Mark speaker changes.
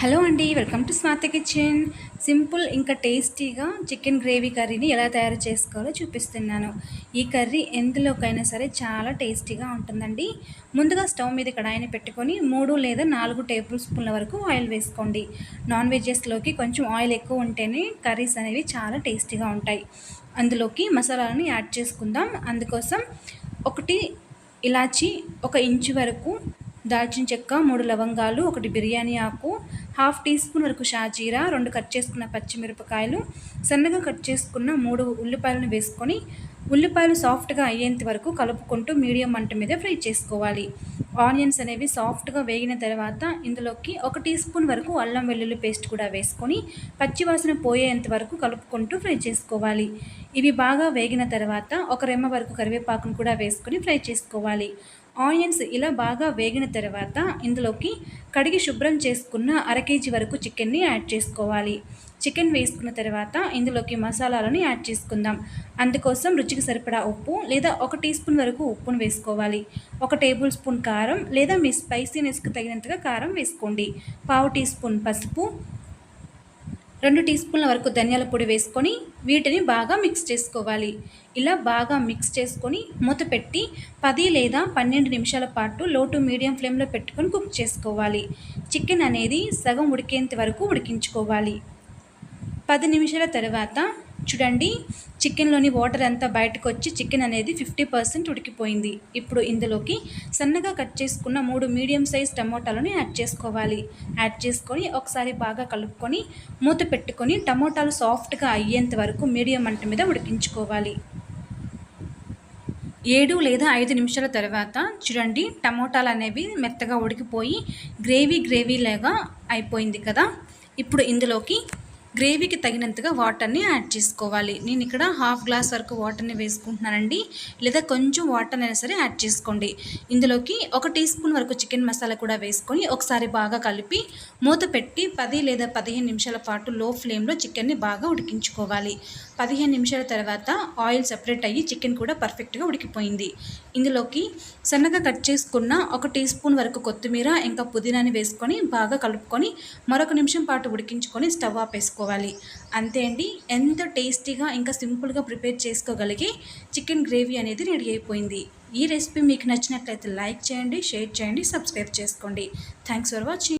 Speaker 1: Hello అండి welcome to Swathi kitchen. Simple ఇంకా టేస్టీగా చికెన్ గ్రేవీ కర్రీని ఎలా తయారు చేసుకోవాలో చూపిస్తున్నాను. ఈ కర్రీ ఎందులోకైనా సరే చాలా టేస్టీగా ఉంటుందండి. ముందుగా స్టవ్ మీద కడాయిని పెట్టుకొని మూడు లేదా నాలుగు టేబుల్ స్పూన్ల వరకు ఆయిల్ వేసుకోండి. నాన్ వెజెస్లోకి కొంచెం ఆయిల్ ఎక్కువ ఉంటేనే కర్రీస్ అనేవి చాలా టేస్టీగా ఉంటాయి. అందులోకి మసాలాలను యాడ్ చేసుకుందాం. అందుకోసం ఒకటి ఇలాచి ఒక ఇంచు వరకు దాల్చిన చెక్క మూడు లవంగాలు ఒకటి బిర్యానీ ఆకు హాఫ్ టీ స్పూన్ వరకు షాజీరా రెండు కట్ చేసుకున్న పచ్చిమిరపకాయలు సన్నగా కట్ చేసుకున్న మూడు ఉల్లిపాయలను వేసుకొని ఉల్లిపాయలు సాఫ్ట్గా అయ్యేంత వరకు కలుపుకుంటూ మీడియం మంట మీద ఫ్రై చేసుకోవాలి. ఆనియన్స్ అనేవి సాఫ్ట్గా వేగిన తర్వాత ఇందులోకి ఒక టీ స్పూన్ వరకు అల్లం వెల్లుల్లి పేస్ట్ కూడా వేసుకొని పచ్చివాసన పోయేంత వరకు కలుపుకుంటూ ఫ్రై చేసుకోవాలి. ఇవి బాగా వేగిన తర్వాత ఒక రెమ్మ వరకు కరివేపాకును కూడా వేసుకొని ఫ్రై చేసుకోవాలి. ఆనియన్స్ ఇలా బాగా వేగిన తర్వాత ఇందులోకి కడిగి శుభ్రం చేసుకున్న అర కేజీ వరకు చికెన్ని యాడ్ చేసుకోవాలి. చికెన్ వేసుకున్న తర్వాత ఇందులోకి మసాలాలను యాడ్ చేసుకుందాం. అందుకోసం రుచికి సరిపడా ఉప్పు లేదా ఒక టీ స్పూన్ వరకు ఉప్పును వేసుకోవాలి. ఒక టేబుల్ స్పూన్ కారం లేదా మీ స్పైసీనెస్కి తగినంతగా కారం వేసుకోండి. పావు టీ స్పూన్ పసుపు రెండు టీ స్పూన్ల వరకు ధనియాల పొడి వేసుకొని వీటిని బాగా మిక్స్ చేసుకోవాలి. ఇలా బాగా మిక్స్ చేసుకొని మూత పెట్టి పది లేదా పన్నెండు నిమిషాల పాటు లో టు మీడియం ఫ్లేమ్లో పెట్టుకొని కుక్ చేసుకోవాలి. చికెన్ అనేది సగం ఉడికేంత వరకు ఉడికించుకోవాలి. పది నిమిషాల తర్వాత చూడండి చికెన్లోని వాటర్ అంతా బయటకు వచ్చి చికెన్ అనేది ఫిఫ్టీ పర్సెంట్ ఉడికిపోయింది. ఇప్పుడు ఇందులోకి సన్నగా కట్ చేసుకున్న మూడు మీడియం సైజ్ టమోటాలను యాడ్ చేసుకోవాలి. యాడ్ చేసుకొని ఒకసారి బాగా కలుపుకొని మూత పెట్టుకొని టమోటాలు సాఫ్ట్గా అయ్యేంత వరకు మీడియం మంట మీద ఉడికించుకోవాలి. ఏడు లేదా ఐదు నిమిషాల తర్వాత చూడండి టమోటాలు అనేవి మెత్తగా ఉడికిపోయి గ్రేవీ గ్రేవీ లాగా అయిపోయింది కదా. ఇప్పుడు ఇందులోకి గ్రేవీకి తగినంతగా వాటర్ని యాడ్ చేసుకోవాలి. నేను ఇక్కడ హాఫ్ గ్లాస్ వరకు వాటర్ని వేసుకుంటున్నానండి. లేదా కొంచెం వాటర్ అయినా సరే యాడ్ చేసుకోండి. ఇందులోకి ఒక టీ స్పూన్ వరకు చికెన్ మసాలా కూడా వేసుకొని ఒకసారి బాగా కలిపి మూత పెట్టి పది లేదా పదిహేను నిమిషాల పాటు లో ఫ్లేమ్లో చికెన్ని బాగా ఉడికించుకోవాలి. పదిహేను నిమిషాల తర్వాత ఆయిల్ సపరేట్ అయ్యి చికెన్ కూడా పర్ఫెక్ట్గా ఉడికిపోయింది. ఇందులోకి సన్నగా కట్ చేసుకున్న ఒక టీ స్పూన్ వరకు కొత్తిమీర ఇంకా పుదీనాని వేసుకొని బాగా కలుపుకొని మరొక నిమిషం పాటు ఉడికించుకొని స్టవ్ ఆపేసుకోవాలి అంతే అండి. ఎంత టేస్టీగా ఇంకా సింపుల్గా ప్రిపేర్ చేసుకోగలిగే చికెన్ గ్రేవీ అనేది రెడీ అయిపోయింది. ఈ రెసిపీ మీకు నచ్చినట్లయితే లైక్ చేయండి షేర్ చేయండి సబ్స్క్రైబ్ చేసుకోండి. Thanks for watching.